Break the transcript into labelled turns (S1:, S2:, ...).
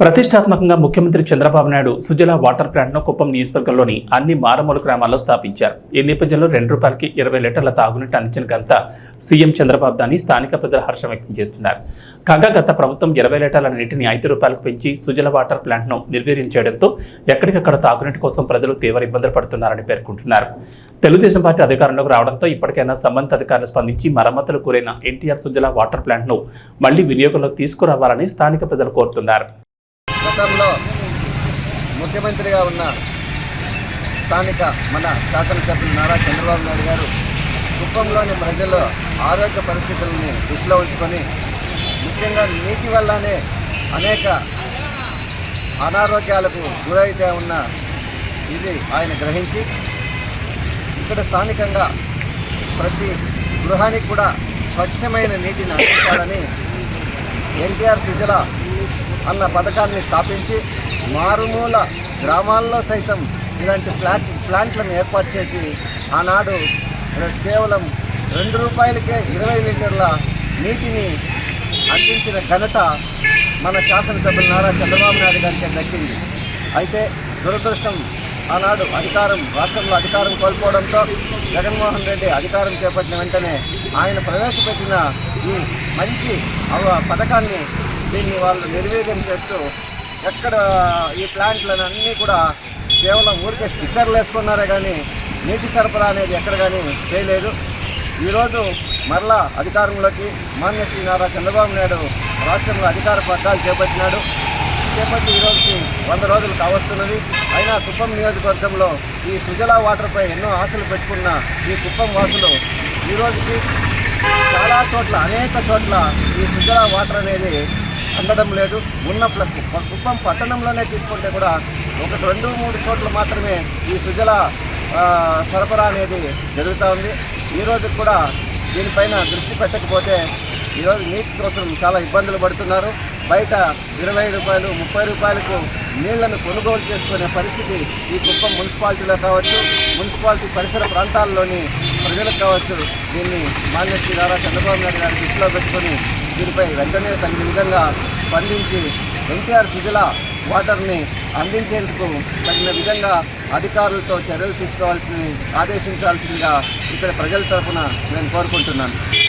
S1: ప్రతిష్టాత్మకంగా ముఖ్యమంత్రి చంద్రబాబు నాయుడు సుజల వాటర్ ప్లాంట్ను కుప్పం నియోజకవర్గంలోని అన్ని మారుమూల గ్రామాల్లో స్థాపించారు. ఈ నేపథ్యంలో రెండు రూపాయలకి ఇరవై లీటర్ల తాగునీటి అందించిన ఘనత సీఎం చంద్రబాబు దాన్ని స్థానిక ప్రజలు హర్షం వ్యక్తం చేస్తున్నారు. కాగా గత ప్రభుత్వం ఇరవై లీటర్ల నీటిని ఐదు రూపాయలకు పెంచి సుజల వాటర్ ప్లాంట్ను నిర్వీర్యం చేయడంతో ఎక్కడికక్కడ తాగునీటి కోసం ప్రజలు తీవ్ర ఇబ్బందులు పడుతున్నారని పేర్కొంటున్నారు. తెలుగుదేశం పార్టీ అధికారంలోకి రావడంతో ఇప్పటికైనా సంబంధిత అధికారులు స్పందించి మరమ్మతులు కోరిన ఎన్టీఆర్ సుజల వాటర్ ప్లాంట్ను మళ్ళీ వినియోగంలోకి తీసుకురావాలని స్థానిక ప్రజలు కోరుతున్నారు.
S2: గతంలో ముఖ్యమంత్రిగా ఉన్న స్థానిక మన శాసనసభ్యులు నారా చంద్రబాబు నాయుడు గారు కుప్పంలోని ప్రజల ఆరోగ్య పరిస్థితులని దృష్టిలో ఉంచుకొని ముఖ్యంగా నీటి వల్లనే అనేక అనారోగ్యాలకు గురైతే ఉన్న ఇది ఆయన గ్రహించి ఇక్కడ స్థానికంగా ప్రతి గృహానికి కూడా స్వచ్ఛమైన నీటిని అందించాలని ఎన్టీఆర్ సుజల అన్న పథకాన్ని స్థాపించి మారుమూల గ్రామాల్లో సైతం ఇలాంటి ప్లాంట్ ప్లాంట్లను ఏర్పాటు చేసి ఆనాడు కేవలం రెండు రూపాయలకే ఇరవై లీటర్ల నీటిని అందించిన ఘనత మన శాసనసభ్యులు నారా చంద్రబాబు నాయుడు గారికి దక్కింది. అయితే దురదృష్టం ఆనాడు అధికారం రాష్ట్రంలో అధికారం కోల్పోవడంతో జగన్మోహన్ రెడ్డి అధికారం చేపట్టిన వెంటనే ఆయన ప్రవేశపెట్టిన ఈ మంచి పథకాన్ని దీన్ని వాళ్ళు నిర్వీర్యం చేస్తూ ఎక్కడ ఈ ప్లాంట్లను అన్నీ కూడా కేవలం ఊరికే స్టిక్కర్లు వేసుకున్నారే కానీ నీటి సరఫరా అనేది ఎక్కడ కానీ చేయలేదు. ఈరోజు మరలా అధికారంలోకి మాన్య శ్రీ నారా చంద్రబాబు నాయుడు రాష్ట్రంలో అధికార పగ్గాలు చేపట్టినాడు. చేపట్టి ఈరోజుకి వంద రోజులు కావస్తున్నది. అయినా కుప్పం నియోజకవర్గంలో ఈ సుజలా వాటర్పై ఎన్నో ఆశలు పెట్టుకున్న ఈ కుప్పం వాసులు ఈ రోజుకి చాలా చోట్ల అనేక చోట్ల ఈ సుజలా వాటర్ అనేది అందడం లేదు. ఉన్న కుప్పం పట్టణంలోనే తీసుకుంటే కూడా ఒక రెండు మూడు చోట్ల మాత్రమే ఈ సుజల సరఫరా అనేది జరుగుతూ ఉంది. ఈ కూడా దీనిపైన దృష్టి పెట్టకపోతే ఈరోజు నీటి కోసం చాలా ఇబ్బందులు పడుతున్నారు. బయట ఇరవై రూపాయలు ముప్పై రూపాయలకు నీళ్ళను కొనుగోలు చేసుకునే పరిస్థితి ఈ కుప్పం మున్సిపాలిటీలో కావచ్చు. మున్సిపాలిటీ పరిసర ప్రాంతాల్లోని ప్రజలకు కావచ్చు దీన్ని మాన్య శ్రీ నారా చంద్రబాబు నాయుడు గారి దృష్టిలో పెట్టుకొని దీనిపై వెంటనే తగిన విధంగా స్పందించి ఎన్టీఆర్ సుజల వాటర్ని అందించేందుకు తగిన విధంగా అధికారులతో చర్యలు తీసుకోవాల్సింది ఆదేశించాల్సిందిగా ఇక్కడ ప్రజల తరఫున నేను కోరుకుంటున్నాను.